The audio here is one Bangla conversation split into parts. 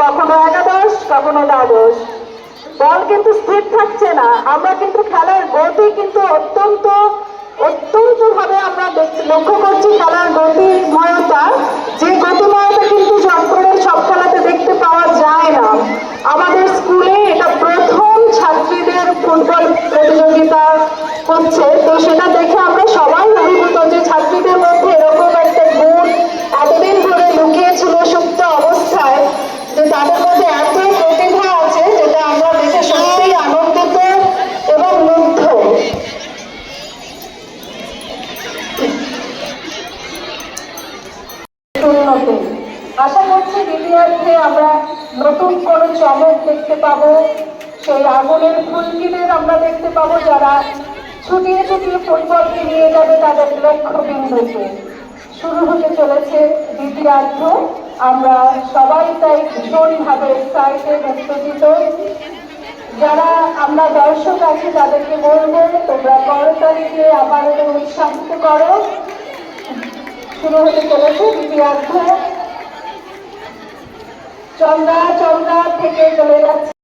কখনো একাদশ কখনো দ্বাদশ। বল কিন্তু স্থির থাকছে না। আমরা কিন্তু খেলার গতি কিন্তু অত্যন্ত অত্যন্ত ভাবে আমরা লক্ষ্য করছি খেলার গতিময়তা। যে গতিময়তা কিন্তু সব সব খেলাতে দেখতে পাই আশা করছি দ্বিতীয়ার্থে আমরা নতুন কোনো চমক দেখতে পাবো। সেই আগুনের ফুলকিদের আমরা দেখতে পাবো যারা ছুটিয়ে ছুটিয়ে ফুটবলকে নিয়ে যাবে তাদের লক্ষ্য লক্ষ্যবিন্দুতে। শুরু হতে চলেছে দ্বিতীয়ার্ধ আমরা সবাই তাই ভীষণভাবে এক্সাইটেড উত্তেজিত যারা আমরা দর্শক আছি, তাদেরকে বলব, তোমরা বড় তারিখে আবার উৎসাহিত করো। শুরু হতে চলেছে দ্বিতীয়ার্ধ চন্দ্রা চন্দ্রা থেকে চলে যাচ্ছে।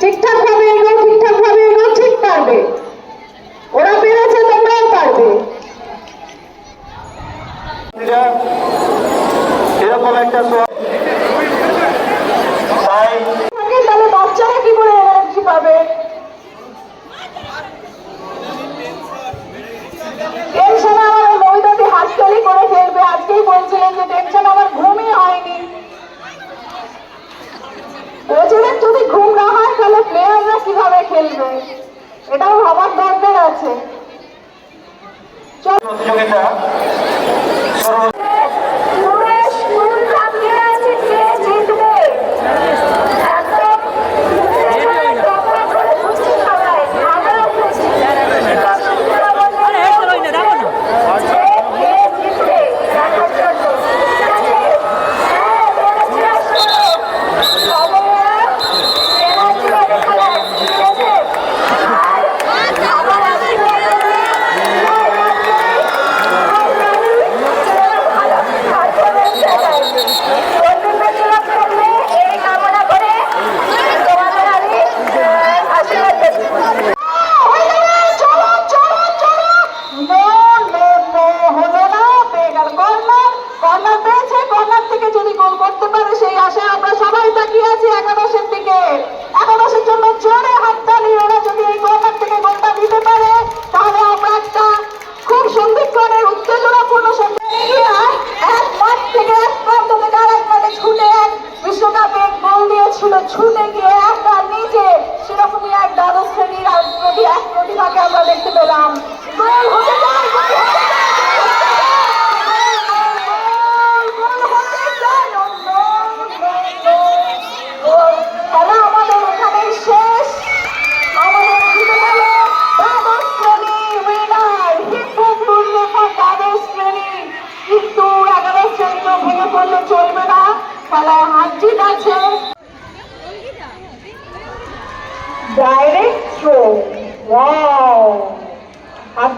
ठीक ठाक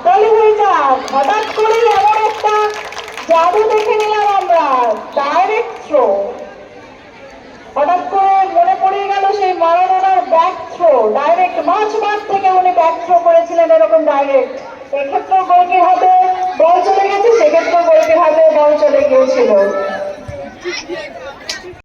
হাততালি হয়ে যাক। হঠাৎ করে এমন একটা জাদু দেখে নিলাম আমরা ডাইরেক্ট থ্রো হঠাৎ করে মনে পড়ে গেল সেই মারাডোনার ব্যাক থ্রো ডাইরেক্ট মাঝ মাঠ থেকে উনি ব্যাক থ্রো করেছিলেন এরকম ডাইরেক্ট এক্ষেত্রেও গোলকির হাতে বল চলে গেছে, সেক্ষেত্রেও গোলকির হাতে বল চলে গিয়েছিল।